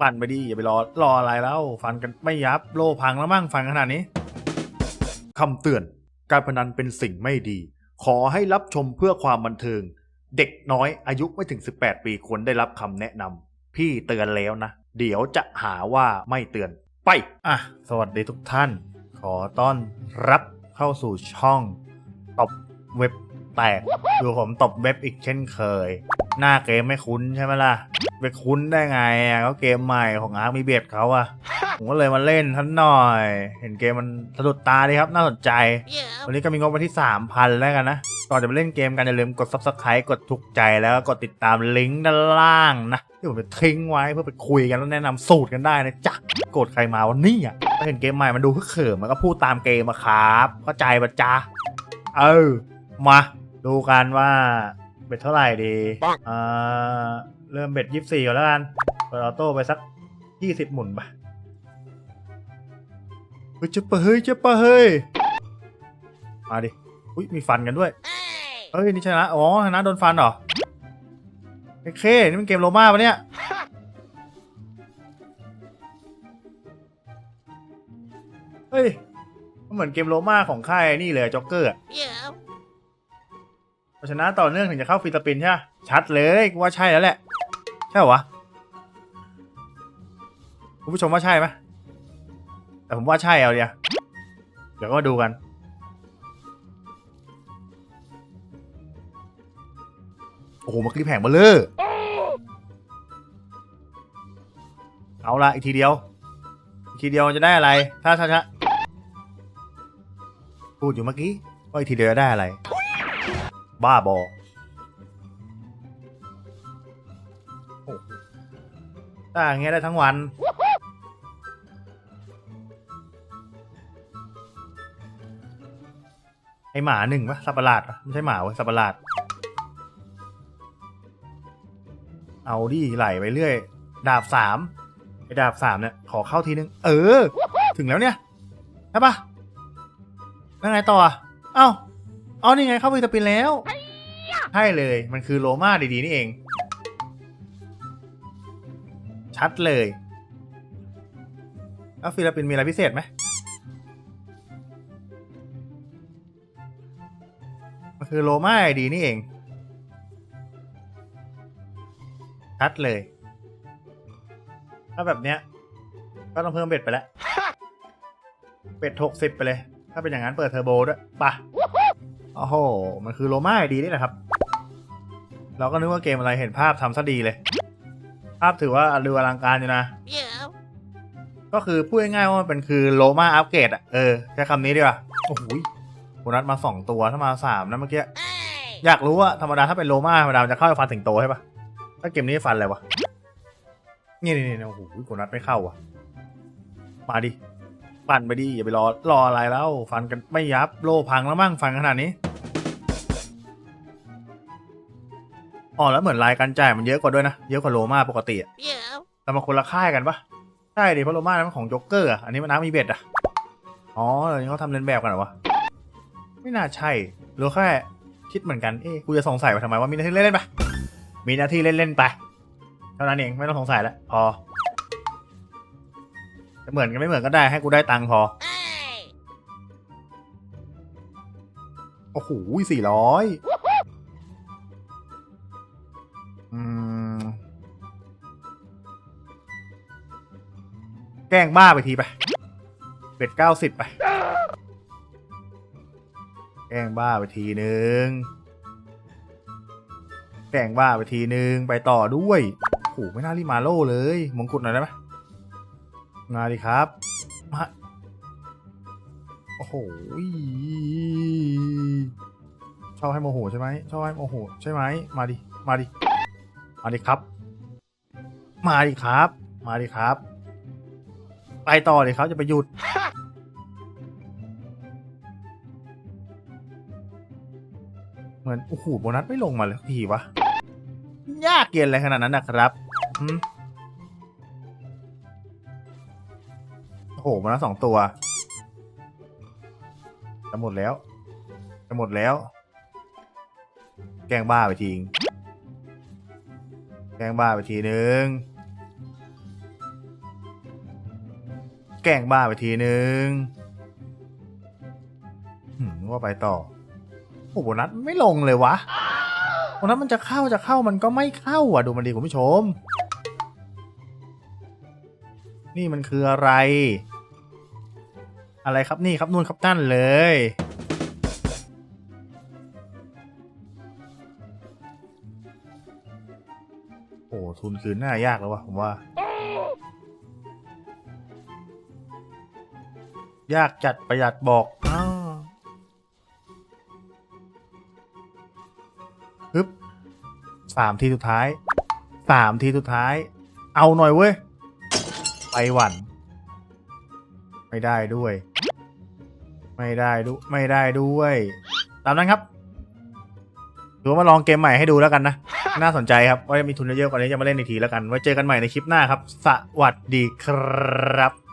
ปั่นไปดิอย่าไปรอรออะไรแล้ว ฟันกันไม่ยับโลพังแล้วมั่งฟันขนาดนี้คำเตือน การพนันเป็นสิ่งไม่ดี ขอให้รับชมเพื่อความบันเทิง เด็กน้อยอายุไม่ถึง 18 ปีควรได้รับคำแนะนำพี่เตือนแล้วนะ เดี๋ยวจะหาว่าไม่เตือนไป อะ สวัสดีทุกท่าน ขอต้อนรับเข้าสู่ช่องตบเว็บแตกดูผมตบเว็บอีกเช่นเคย หน้าเกมไม่คุ้นใช่ไหมล่ะ ไปคุ้นได้ไงอะก็เกมใหม่ของอาร์มีเบียดเขาอะผมก็เลยมาเล่นท่านหน่อย เห็นเกมมันสะดุดตาดีครับ น่าสนใจ วันนี้ก็มีงบมาที่ 3,000 แล้วกันนะก่อนจะไปเล่นเกมกันอย่าลืมกด subscribe กดถูกใจแล้วก็กดติดตามลิงก์ด้านล่างนะ ที่ผมจะทิ้งไว้เพื่อไปคุยกันแล้วแนะนำสูตรกันได้นะจ๊ะโกรธใครมาวันนี้อะถ้าเห็นเกมใหม่มันดูคือเขิมมันก็พูดตามเกมอะครับเข้าใจปะจ๊ะเออมาดูกันว่า เบ็ดเท่าไหร่ดีอ่าเริ่มเบ็ดยี่สี่ก่อนแล้วกันเปิดออโต้ไปสักยี่สิบหมุนไปเฮ้ยเจ๊ปะเฮ้ยเจ๊ปะเฮ้ยมาดิอุ้ยมีฟันกันด้วยเฮ้ยนี่ชนะอ๋อชนะโดนฟันเหรอโอเคนี่มันเกมโรม่าปะเนี่ยเฮ้ยมันเหมือนเกมโรม่าของค่ายนี่เลยจ็อกเกอร์อะ Yeah. ชนะต่อเนื่องถึงจะเข้าฟิลิปปินส์ใช่ปะชัดเลยกูว่าใช่แล้วแหละ ใช่เหรอวะคุณผู้ชมว่าใช่ไหมแต่ผมว่าใช่เอาเดียวเดี๋ยวก็ดูกัน โอ้โหมื่อกี้แผงเบลเลอร์เอาละอีกทีเดียว อีกทีเดียวจะได้อะไร ถ้าช้าช้าพูดอยู่เมื่อกี้ว่าอีกทีเดียวจะได้อะไร บ้าบอโอ้โหถ้าอย่างเงี้ยได้ทั้งวัน ไอหมาหนึ่งปะสัตว์ประหลาดปะไม่ใช่หมาเว้ยสัตว์ประหลาด เอาดิไหลไปเรื่อย ดาบสามไอดาบสามเนี่ยขอเข้าทีนึง เออ ถึงแล้วเนี่ยใช่ปะแล้วไงต่ออะเอ้า เอานี่ไงเข้าไปสปินแล้ว ใช่เลย มันคือโรม่าดีๆนี่เอง ชัดเลยแล้วฟิลิปปินส์มีอะไรพิเศษไหมมันคือโรม่าดีนี่เอง ชัดเลย ถ้าแบบเนี้ย ก็ต้องเพิ่มเบ็ดไปแล้วเบ็ดหกสิบไปเลย ถ้าเป็นอย่างนั้นเปิดเทอร์โบด้วยปะโอ้โห มันคือโรม่าดีนี่แหละครับ เราก็นึกว่าเกมอะไรเห็นภาพทำซะดีเลย ภาพถือว่าดูอลังการอยู่นะ Yeah. ก็คือพูดง่ายๆว่ามันเป็นคือโลมาอัปเกรดอะ เออใช้คำนี้ดีกว่า โอ้โหยโบนัสมาสองตัวถ้ามาสามนะเมื่อกี้ Hey. อยากรู้ว่าธรรมดาถ้าเป็นโลมาธรรมดามันจะเข้าไปฟันสิงโตใช่ปะถ้าเกมนี้ฟันอะไรวะนี่นี่นี่โอ้โหโบนัสไม่เข้าอะ มาดิปั่นไปดิอย่าไปรอรออะไรแล้ว ฟันกันไม่ยับโลพังแล้วมั่งฟันขนาดนี้ อ๋อแล้วเหมือนรายการจ่ายมันเยอะกว่าด้วยนะ เยอะกว่าโลมาปกติอะ Yeah. แต่มันคนละค่ายกันปะใช่ดิเพราะโรม่านั้นมันของโจ็กเกอร์อะอันนี้มันน้ำมีเบ็ดอะอ๋อเดี๋ยวนี้เขาทำเลียนแบบกันเหรอวะไม่น่าใช่หรือแค่คิดเหมือนกันเอ๊ะกูจะสงสัยไปทำไมว่ามีหน้าที่เล่นๆไปมีหน้าที่เล่นๆไปเท่านั้นเองไม่ต้องสงสัยแล้วพอจะเหมือนกันไม่เหมือนก็ได้ให้กูได้ตังค์พอ Hey. โอ้โหสี่ร้อย ล้งบ้าไปทีไปเบ็ดเก้าสิบไป แกล้งบ้าไปทีนึงแกล้งบ้าไปทีนึงไปต่อด้วยโอ้โหไม่น่ารีบมาโล่เลยมงกุฎหน่อยได้ไหมมาดิครับมาโอ้โหชอบให้โมโหใช่ไหมชอบให้โมโหใช่ไหมมาดิ มาดิ มาดิครับ มาดิครับ มาดิครับ ไปต่อเลยครับจะไปหยุด เหมือน โอ้โห โบนัสไม่ลงมาเลยสักทีวะ ยากเกินอะไรขนาดนั้นนะครับโอ้โห โบนัสสองตัว จะหมดแล้ว จะหมดแล้ว แกงบ้าไปทิ้งแกงบ้าไปทีนึง แกล้งบ้าไปทีนึงว่าไปต่อโอ้โหนัดไม่ลงเลยวะโอ้นัดมันจะเข้าจะเข้ามันก็ไม่เข้าอะดูมันดีคุณผู้ชม นี่มันคืออะไร อะไรครับนี่ครับนู่นครับนั่นเลยโอ้ทุนคืนน่ายากแล้ววะผมว่า ยากจัดประหยัดบอกอ้าวฮึบสามทีสุดท้ายสามทีสุดท้าย เอาหน่อยเว้ย ไปหวัน ไม่ได้ด้วย ไม่ได้ดูไม่ได้ด้วย ตามนั้นครับถือว่ามาลองเกมใหม่ให้ดูแล้วกันนะ น่าสนใจครับ ว่าจะมีทุนเยอะๆกว่านี้จะมาเล่นอีกทีแล้วกัน ไว้เจอกันใหม่ในคลิปหน้าครับ สวัสดีครับ